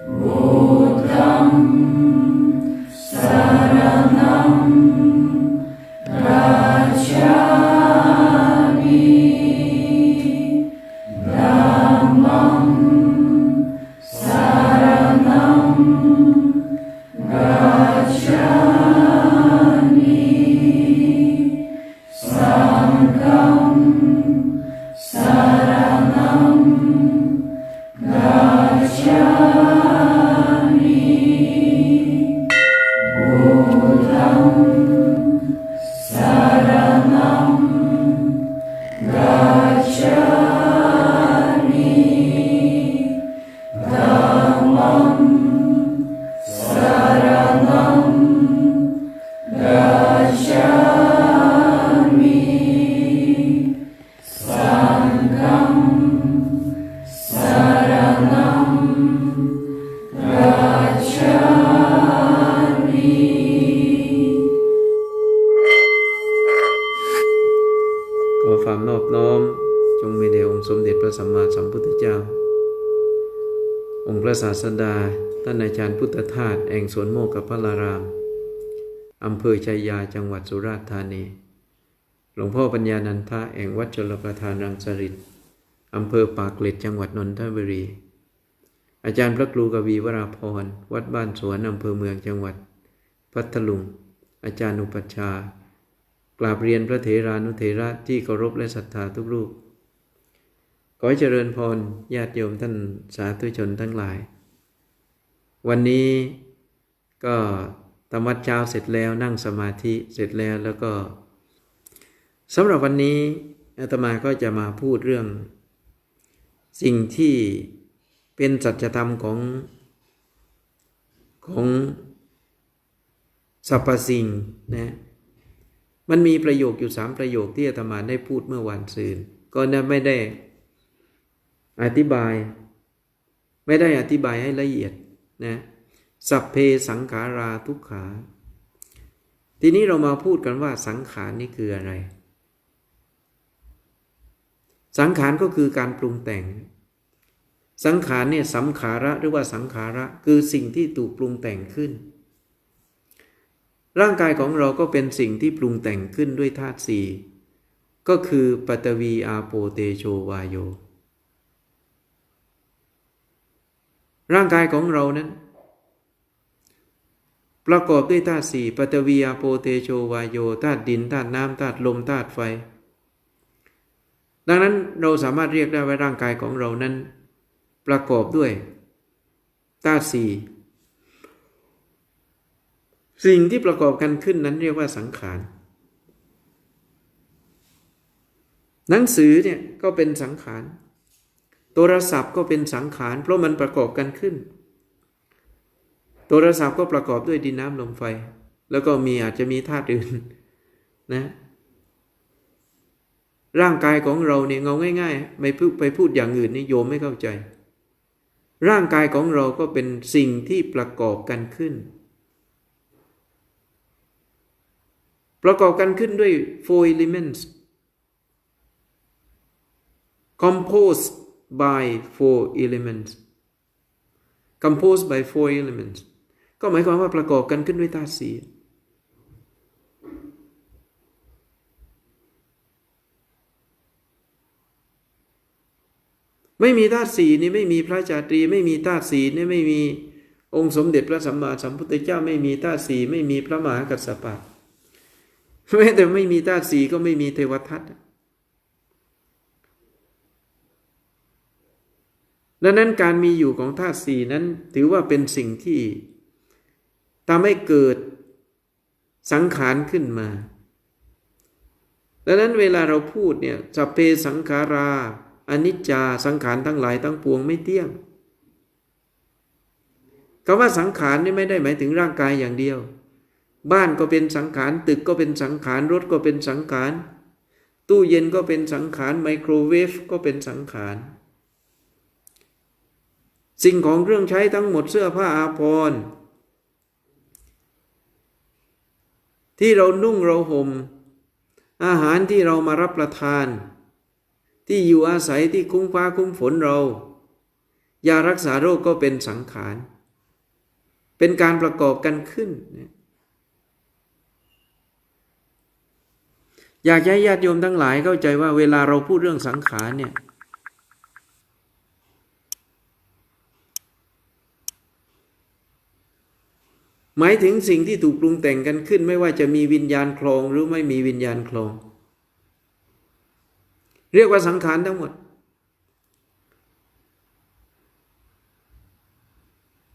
ข สแห่งสวนโมกขพระลาราม อำเภอชัยยาจังหวัดสุราษฎร์ธานี หลวงพ่อปัญญานันทะแห่งวัดชลประทานรังสฤษอำเภอปากเกร็ดจังหวัดนนทบุรี อาจารย์พระครูกวีวราพร วัดบ้านสวนอำเภอเมืองจังหวัด พัทลุง อาจารย์อุปัชฌากราบเรียนพระเถรานุเถระที่เคารพและศรัทธาทุกรูป ขอให้เจริญพรญาติโยมท่านสาธุชนทั้งหลาย วันนี้ ก็ทำวัดเช้าเสร็จแล้วนั่งสมาธิเสร็จแล้วแล้วก็สำหรับวันนี้อาตมาก็จะมาพูดเรื่อง สิ่งที่เป็นสัจธรรมของของสรรพสิ่งนะมันมีประโยคอยู่สามประโยคที่อาตมาได้พูดเมื่อวันซืนก็นะไม่ได้อธิบาย ไม่ได้อธิบายให้ละเอียดนะ สัพเพสังขาราทุกขา ทีนี้เรามาพูดกันว่าสังขารนี่คืออะไร สังขารก็คือการปรุงแต่ง สังขารเนี่ยสังขาระหรือว่าสังขาระคือสิ่งที่ถูกปรุงแต่งขึ้น ร่างกายของเราก็เป็นสิ่งที่ปรุงแต่งขึ้นด้วยธาตุสี่ก็คือปัตวีอาโปเตโชวาโย ร่างกายของเรานั้น ประกอบด้วยธาตุสี่ปัตวีอาโปเตโชวายโยธาตุดินธาตุน้ำธาตุลมธาตุไฟ ดังนั้นเราสามารถเรียกได้ว่าร่างกายของเรานั้น ประกอบด้วยธาตุสี่สิ่งที่ประกอบกันขึ้นนั้นเรียกว่าสังขาร หนังสือเนี่ยก็เป็นสังขาร โทรศัพท์ก็เป็นสังขาร เพราะมันประกอบกันขึ้น โทรศัพท์ก็ประกอบด้วยดินน้ำลมไฟ แล้วก็มีอาจจะมีธาตุอื่นนะร่างกายของเราเนี่ยเงาง่ายๆไม่พูดไปพูดอย่างอื่นนี่โยมไม่เข้าใจ ร่างกายของเราก็เป็นสิ่งที่ประกอบกันขึ้น ประกอบกันขึ้นด้วย four elements composed by four elements composed by four elements ก็หมายความว่าประกอบกันขึ้นด้วยธาตุสี่ไม่มีธาตุสี่นี่ไม่มีพระจาตรี ไม่มีธาตุสี่นี่ไม่มีองค์สมเด็จพระสัมมาสัมพุทธเจ้า ไม่มีธาตุสี่ไม่มีพระมหากัสสปะแม้แต่ไม่มีธาตุสี่ก็ไม่มีเทวทัตดังนั้นการมีอยู่ของธาตุสี่นั้นถือว่าเป็นสิ่งที่ ทำให้เกิดสังขารขึ้นมา ดังนั้นเวลาเราพูดเนี่ยสเพสังขาราอนิจจาสังขารทั้งหลายทั้งปวงไม่เที่ยงคำว่าสังขารนี่ไม่ได้หมายถึงร่างกายอย่างเดียว บ้านก็เป็นสังขารตึกก็เป็นสังขารรถก็เป็นสังขารตู้เย็นก็เป็นสังขารไมโครเวฟก็เป็นสังขารสิ่งของเครื่องใช้ทั้งหมดเสื้อผ้าอาภรณ์ ที่เรานุ่งเราห่มอาหารที่เรามารับประทาน ที่อยู่อาศัยที่คุ้มฟ้าคุ้มฝนเรายารักษาโรคก็เป็นสังขาร เป็นการประกอบกันขึ้น อยากให้ญาติโยมทั้งหลายเข้าใจว่าเวลาเราพูดเรื่องสังขารเนี่ย หมายถึงสิ่งที่ถูกปรุงแต่งกันขึ้น ไม่ว่าจะมีวิญญาณคลองหรือไม่มีวิญญาณคลอง เรียกว่าสังขารทั้งหมด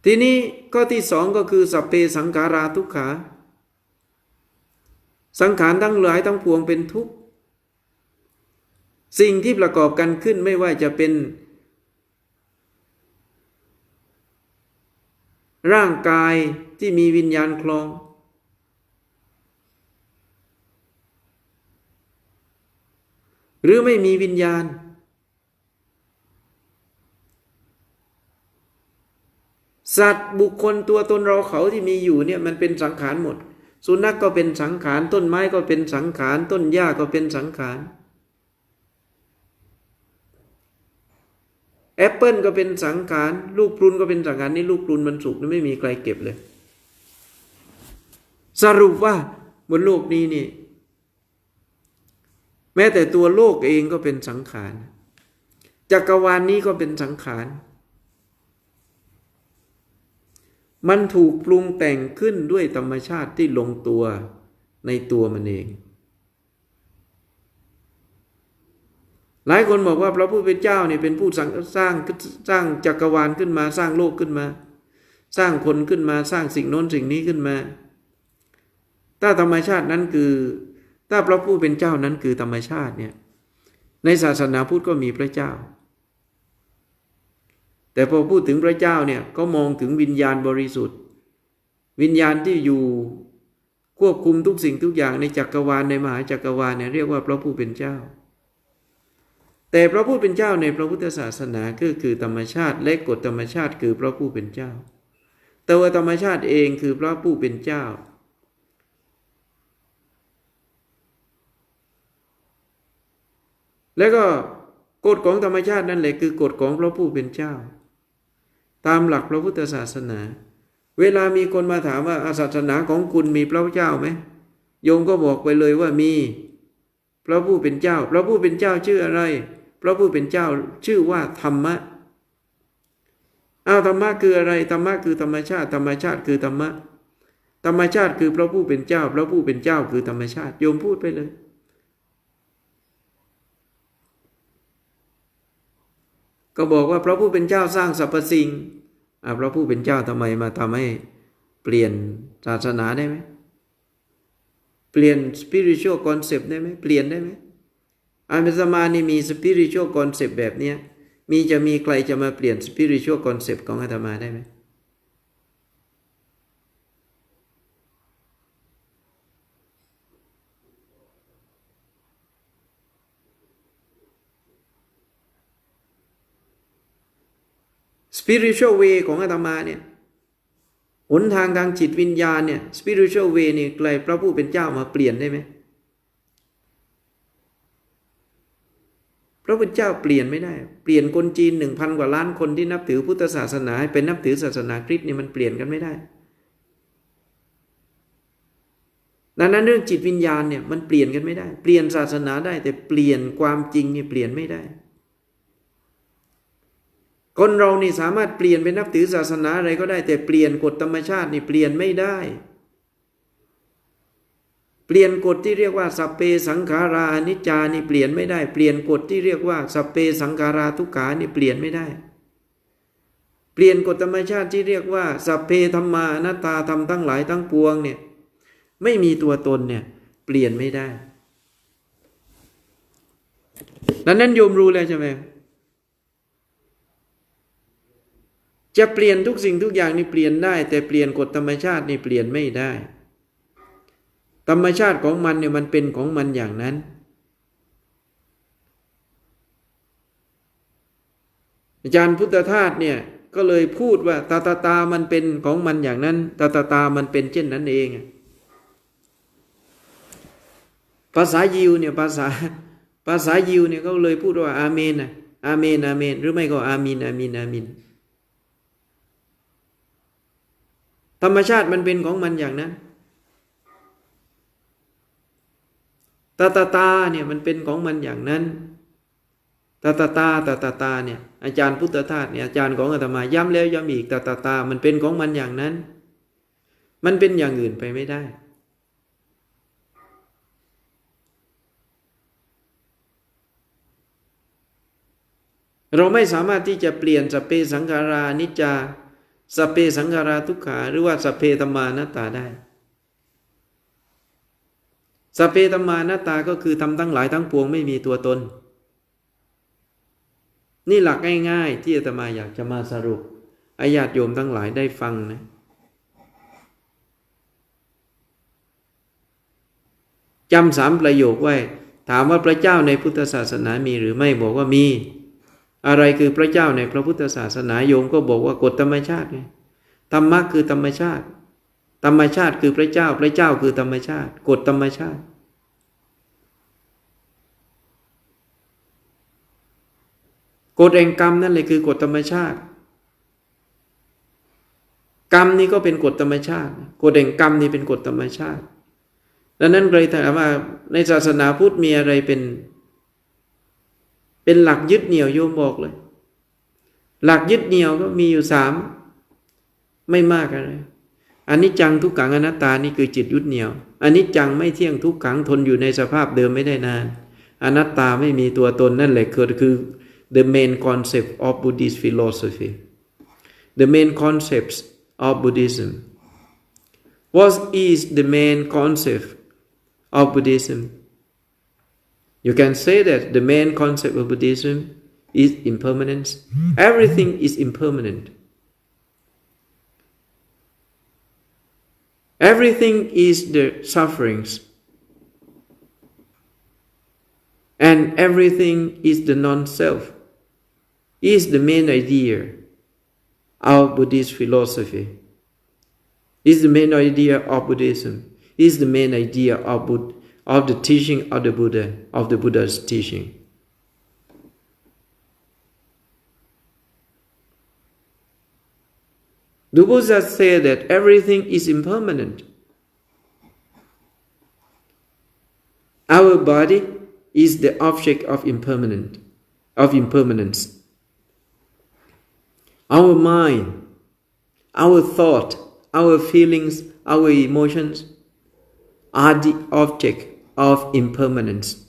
ทีนี้ข้อที่สองก็คือสัพเพสังขาราทุกขา สังขารทั้งหลายทั้งปวงเป็นทุกข์สิ่งที่ประกอบกันขึ้นไม่ว่าจะเป็น ร่างกาย ที่มีวิญญาณคลอง หรือไม่มีวิญญาณ สัตว์บุคคลตัวตนเราเขาที่มีอยู่เนี่ยมันเป็นสังขารหมด สุนัขกก็เป็นสังขาร ต้นไม้ก็เป็นสังขาร ต้นหญ้าก็เป็นสังขารแอปเปิลก็เป็นสังขาร ลูกปรุนก็เป็นสังขารนี่ลูกปรุนมันสุกนี่ไม่มีใครเก็บเลย สรุปว่าบนโลกนี้นี่ แม้แต่ตัวโลกเองก็เป็นสังขารจักรวาลนนี้ก็เป็นสังขาร มันถูกปรุงแต่งขึ้นด้วยธรรมชาติที่ลงตัวในตัวมันเอง หลายคนบอกว่าพระผู้เป็นเจ้าเนี่ยเป็นผู้สร้างสร้างสร้างจักรวาลขึ้นมาสร้างโลกขึ้นมา สร้างคนขึ้นมาสร้างสิ่งโน้นสิ่งนี้ขึ้นมา ถ้าธรรมชาตินั้นคือ ถ้าพระผู้เป็นเจ้านั้นคือธรรมชาติเนี่ยในศาสนาพุทธก็มีพระเจ้า แต่พอพูดถึงพระเจ้าเนี่ยก็มองถึงวิญญาณบริสุทธิ์ วิญญาณที่อยู่ควบคุมทุกสิ่งทุกอย่างในจักรวาลในมหาจักรวาลเนี่ยเรียกว่าพระผู้เป็นเจ้า แต่พระผู้เป็นเจ้าในพระพุทธศาสนาก็คือธรรมชาติและกฎธรรมชาติคือพระผู้เป็นเจ้าแต่ว่าธรรมชาติเองคือพระผู้เป็นเจ้า แล้วก็กฎของธรรมชาตินั่นแหละคือกฎของพระผู้เป็นเจ้า ตามหลักพระพุทธศาสนา เวลามีคนมาถามว่าศาสนาของคุณมีพระเจ้าไหมโยมก็บอกไปเลยว่ามี พระผู้เป็นเจ้า พระผู้เป็นเจ้าชื่ออะไร พระผู้เป็นเจ้าชื่อว่าธรรมะอ้าวธรรมะคืออะไรธรรมะคือธรรมชาติธรรมชาติคือธรรมะธรรมชาติคือพระผู้เป็นเจ้า พระผู้เป็นเจ้าคือธรรมชาติโยมพูดไปเลย ก็บอกว่าพระผู้เป็นเจ้าสร้างสรรพสิ่งพระผู้เป็นเจ้าทำไมมาทำให้เปลี่ยนศาสนาได้ไหมเปลี่ยน spiritual concept ได้ไหมเปลี่ยนได้ไหมอามิสมานี่มี spiritual concept แบบเนี้ยมีจะมีใครจะมาเปลี่ยน spiritual concept ของอาตมาได้ไหม spiritual way ของอาตมาเนี่ยหนทางทางจิตวิญญาณเนี่ย spiritual way นี่ใครพระผู้เป็นเจ้ามาเปลี่ยนได้ไหมพระพุทธเจ้าเปลี่ยนไม่ได้ เปลี่ยนคนจีนหนึ่งพันกว่าล้านคนที่นับถือพุทธศาสนาเป็นนับถือศาสนาคริสต์นี่มันเปลี่ยนกันไม่ได้ ดังนั้นเรื่องจิตวิญญาณเนี่ยมันเปลี่ยนกันไม่ได้ เปลี่ยนศาสนาได้แต่เปลี่ยนความจริงเนี่ยเปลี่ยนไม่ได้ คนเรานี่สามารถเปลี่ยนเป็นนับถือศาสนาอะไรก็ได้ แต่เปลี่ยนกฎธรรมชาตินี่เปลี่ยนไม่ได้ เปลี่ยนกฎที่เรียกว่าสัพเพสังขาราอนิจจานี่เปลี่ยนไม่ได้ เปลี่ยนกฎที่เรียกว่าสัพเพสังขาราทุกขานี่เปลี่ยนไม่ได้ เปลี่ยนกฎธรรมชาติที่เรียกว่าสัพเพธรรมานาตาธรรมทั้งหลายทั้งปวงเนี่ยไม่มีตัวตนเนี่ยเปลี่ยนไม่ได้ดังนั้นโยมรู้แล้วใช่ไหม จะเปลี่ยนทุกสิ่งทุกอย่างนี่เปลี่ยนได้ แต่เปลี่ยนกฎธรรมชาตินี่เปลี่ยนไม่ได้ ธรรมชาติของมันเนี่ยมันเป็นของมันอย่างนั้น อาจารย์พุทธทาสเนี่ยก็เลยพูดว่าตาตาตามันเป็นของมันอย่างนั้นตาตาตามันเป็นเช่นนั้นเอง ภาษายิวเนี่ยภาษาภาษายิวเนี่ยเขาเลยพูดว่าอาเมนนะอาเมนอาเมน หรือไม่ก็อามินอามินอามิน ธรรมชาติมันเป็นของมันอย่างนั้น ตาตาตาเนี่ยมันเป็นของมันอย่างนั้น ตาตาตาตาตาตาเนี่ยอาจารย์พุทธทาสเนี่ยอาจารย์ของอาตมาย้ำแล้วย้ำอีกตาตาตา มันเป็นของมันอย่างนั้น มันเป็นอย่างอื่นไปไม่ได้เราไม่สามารถที่จะเปลี่ยนสเปสังขารานิจจา สเปสังขาราทุกขาหรือว่าสเพธรรมานตาได้สเพธรรมานตาก็คือทำทั้งหลายทั้งปวงไม่มีตัวตน นี่หลักง่ายๆ ที่อาตมาอยากจะมาสรุปอาญาติโยมทั้งหลายได้ฟังนะจำสามประโยคไว้ ถามว่าพระเจ้าในพุทธศาสนามีหรือไม่บอกว่ามี อะไรคือพระเจ้าในพระพุทธศาสนาโยมก็บอกว่ากฎธรรมชาติไงธรรมะคือธรรมชาติ ธรรมชาติคือพระเจ้า พระเจ้าคือธรรมชาติ กฎธรรมชาติ กฎแห่งกรรมนั่นเลยคือกฎธรรมชาติ กรรมนี่ก็เป็นกฎธรรมชาติ กฎแห่งกรรมนี่เป็นกฎธรรมชาติดังนั้นเลยถามว่าในศาสนาพุทธมีอะไรเป็น เป็นหลักยึดเหนี่ยวโยมบอกเลย หลักยึดเหนี่ยวก็มีอยู่สามไม่มากอะไรอันนี้จังทุกขังอนัตตานี่คือจิตยึดเหนี่ยวอันนี้จังไม่เที่ยงทุกขังทนอยู่ในสภาพเดิมไม่ได้นาน อนัตตาไม่มีตัวตนนั่นแหละคือคือ the main concept of Buddhist philosophy the main concepts of Buddhism what is the main concept of Buddhism you can say that the main concept of Buddhism is impermanence. Everything is impermanent. Everything is the sufferings. And everything is the non self, is the main idea of Buddhist philosophy, is the main idea of Buddhism, is the main idea of, Bud- of the teaching of the Buddha, of the Buddha's teaching. The Buddha said that everything is impermanent. Our body is the object of impermanent, of impermanence. Our mind, our thought, our feelings, our emotions are the object of impermanence.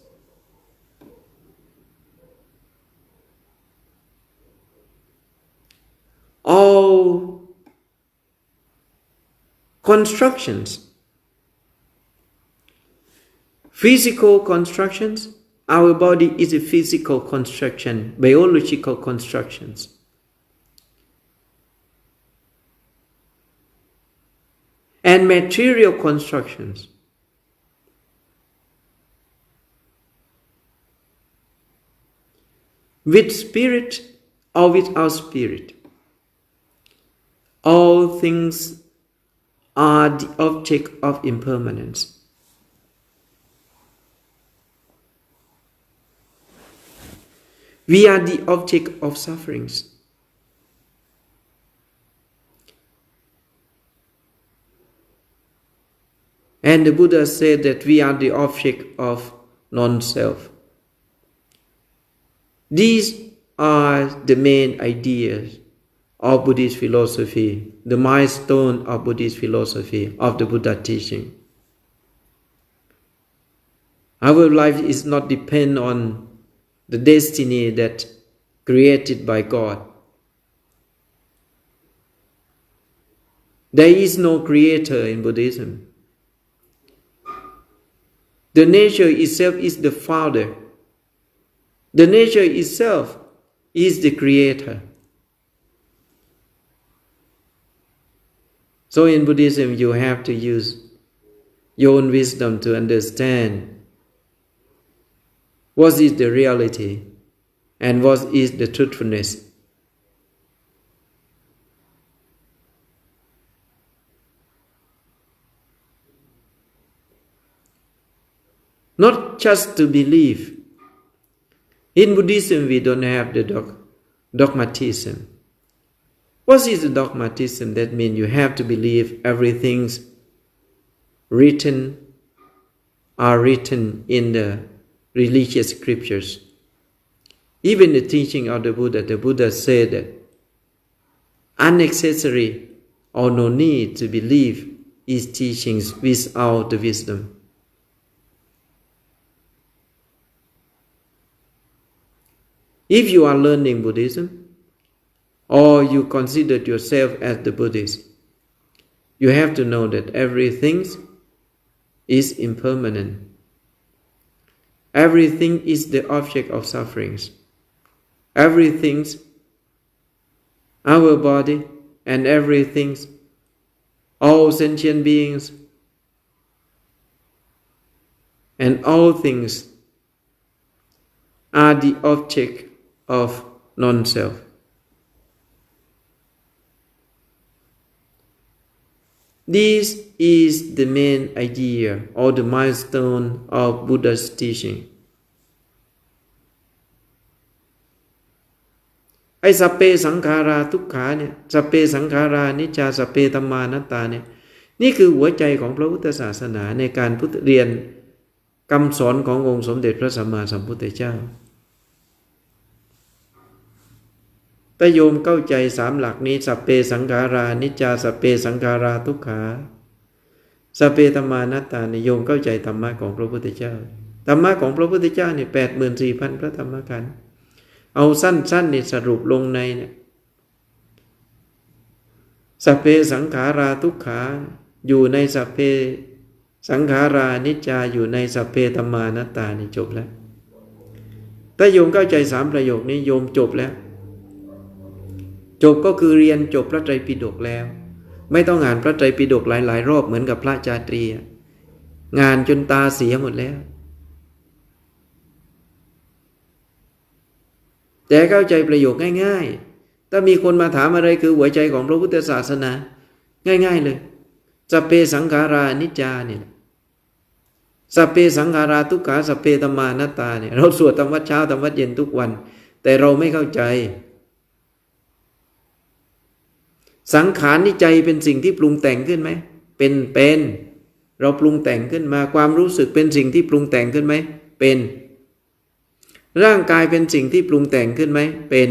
All constructions. Physical constructions. Our body is a physical construction, biological constructions. And material constructions. With spirit or without spirit. All things are the object of impermanence. We are the object of sufferings. And the Buddha said that we are the object of non self. These are the main ideas of Buddhist philosophy, the milestone of Buddhist philosophy, of the Buddha teaching. Our life is not depend on the destiny that created by God. There is no creator in Buddhism. The nature itself is the founder. The nature itself is the creator. So in Buddhism, you have to use your own wisdom to understand what is the reality and what is the truthfulness. Not just to believe. In Buddhism, we don't have the dog- dogmatism. What is the dogmatism? That means you have to believe everything's written are written in the religious scriptures. Even the teaching of the Buddha, the Buddha said that unnecessary or no need to believe his teachings without the wisdom. If you are learning Buddhism, or you consider yourself as the Buddhist, you have to know that everything is impermanent. Everything is the object of sufferings. Everything's our body and everything's all sentient beings and all things are the object of non self. This is the main idea or the milestone of Buddha's teaching. ไอ้สัพเพสังขาราทุกขาเนี่ยสัพเพสังขารานิจาสัพเพธรรมานัตตาเนี่ยนี่คือหัวใจของพระพุทธศาสนาในการพุทธเรียนคำสอนขององค์สมเด็จพระสัมมาสัมพุทธเจ้า ถ้าโยมเข้าใจสามหลักนี้สัพเพสังขารานิจจาสัพเพสังขาราทุกขาสัพเพธรรมานัตตานิโยมเข้าใจธรรมะของพระพุทธเจ้าธรรมะของพระพุทธเจ้าเนี่ยแปดหมื่นสี่พันพระธรรมขันเอาสั้นๆนี่สรุปลงในเนี่ยสัพเพสังขาราทุกขาอยู่ในสัพเพสังขารานิจจาอยู่ในสัพเพธรรมานัตตานี่จบแล้วถ้าโยมเข้าใจสามประโยคนี้โยมจบแล้ว จบก็คือเรียนจบพระไตรปิฎกแล้ว ไม่ต้องอ่านพระไตรปิฎกหลาย ๆ รอบเหมือนกับพระจาตรีงานจนตาเสียหมดแล้ว แต่เข้าใจประโยคง่าย ๆ ถ้ามีคนมาถามอะไรคือหัวใจของพระพุทธศาสนา ง่าย ๆ เลยสัพเพสังขารานิจาเนี่ยสัพเพสังขาราทุกขาสัพเพธรรมานัตตาเนี่ยเราสวดธรรมวัดเช้าธรรมวัดเย็นทุกวัน แต่เราไม่เข้าใจ สังขารนี่ใจเป็นสิ่งที่ปรุงแต่งขึ้นไหม เป็น เป็น เราปรุงแต่งขึ้นมาความรู้สึกเป็นสิ่งที่ปรุงแต่งขึ้นไหม เป็น ร่างกายเป็นสิ่งที่ปรุงแต่งขึ้นไหม เป็น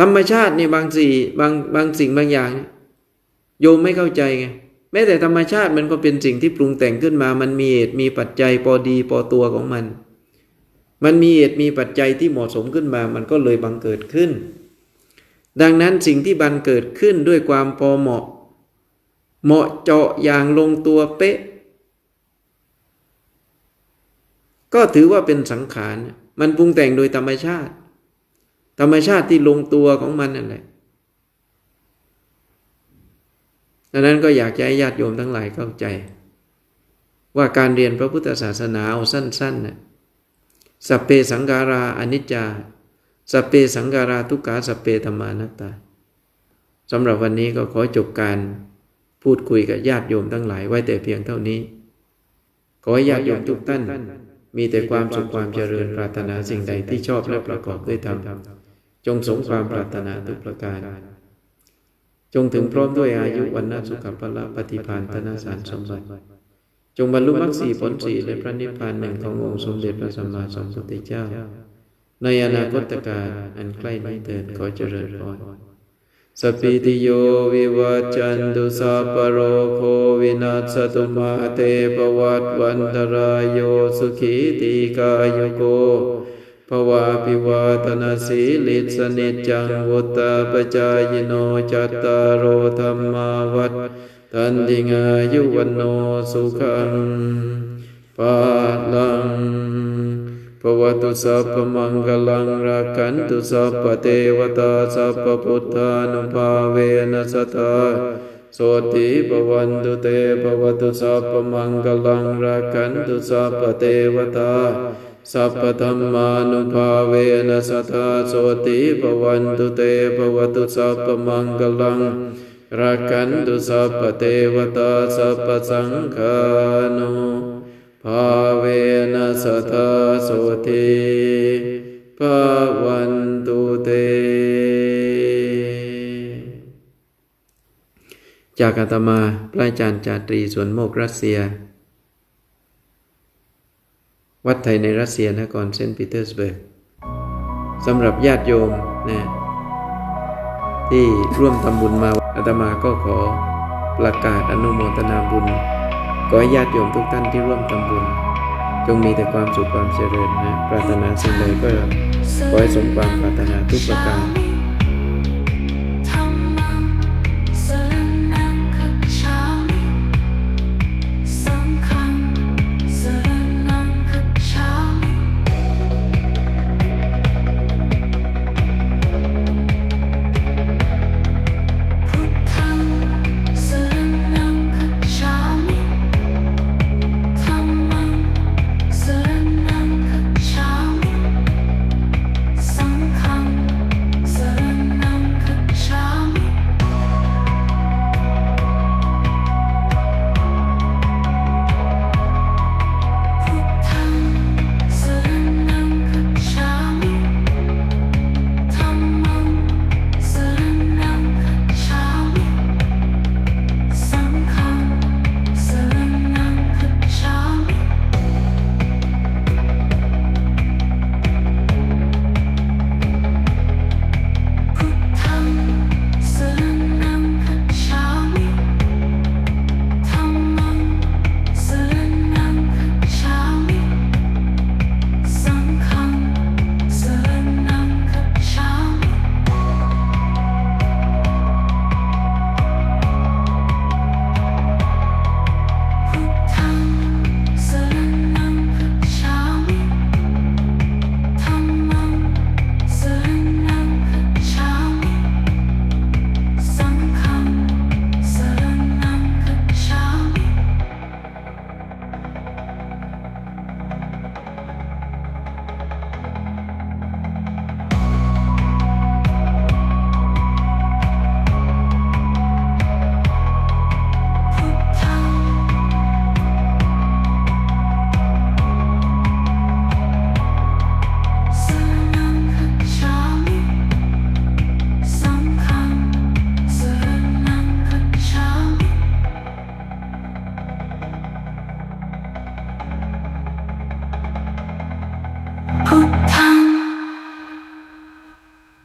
ธรรมชาตินี่บางสิ่งบางบางสิ่งบางอย่าง โยมไม่เข้าใจไงแม้แต่ธรรมชาติมันก็เป็นสิ่งที่ปรุงแต่งขึ้นมา มันมีเหตุมีปัจจัยพอดีพอตัวของมัน มันมีเหตุมีปัจจัยที่เหมาะสมขึ้นมา มันก็เลยบังเกิดขึ้น ดังนั้นสิ่งที่บังเกิดขึ้นด้วยความพอเหมาะ เหมาะเจาะอย่างลงตัวเป๊ะ ก็ถือว่าเป็นสังขาร มันปรุงแต่งโดยธรรมชาติ ธรรมชาติที่ลงตัวของมันนั่นแหละดังนั้นก็อยากจะให้ญาติโยมทั้งหลายเข้าใจ ว่าการเรียนพระพุทธศาสนาเอาสั้นๆนะ สัพเพสังการาอนิจจา สัพเพสังการาทุกขาสัพเพธรรมานัตตาสำหรับวันนี้ก็ขอจบการพูดคุยกับญาติโยมทั้งหลายไว้แต่เพียงเท่านี้ ขอให้ญาติโยมทุกท่าน มีแต่ความสุขความเจริญปรารถนาสิ่งใดที่ชอบและประกอบด้วยธรรมจงสมความปรารถนาทุกประการ จงถึงพร้อมด้วยอายุวันนาสุขภละปฏิพานธนาสารสมบัติ จงบรรลุมรรคสีผลสีและพระนิพพานหนึ่งขององค์สมเด็จพระสัมมาสัมพุทธเจ้า ในอนาคตการอันใกล้นี้เถิดขอเจริญพรสปิติโยวิวัจจันตุสัพพโรโควินัสตุมาเตปวัตวันตรายโยสุขีติกายโกภวาปิวาตนาสีลิสนิจังวุตตาปจายโนจัตตารโธรรมาวัต ตันติงายุวันโนสุขังปาลังภวตุสัพพมังคลังรักขันตุสัพพเทวตาสัพพพุทธานุภาเวนัสตาโสติปวันตุเตภวตุสัพพมังคลังรักขันตุสัพพเทวตาสัพพธรรมานุภาเวนัสทาโสติปวันตุเตภวตุสัพพมังกลัง รักขันตุสัพเทวตาสัพสังฆานุภาเวนัสทาโสติปภวันตุเต จากอาตมาพระอาจารย์จาตรีสวนโมกรัสเซีย วัดไทยในรัสเซียนครเซนต์ปีเตอร์สเบิร์กสำหรับญาติโยมนะที่ร่วมทำบุญมา อาตมาก็ขอประกาศอนุโมทนาบุญขอญาติโยมทุกท่านที่ร่วมทำบุญ จงมีแต่ความสุขความเจริญนะ ปรารถนาสิ่งใดก็ขอให้สมความปรารถนาทุกประการ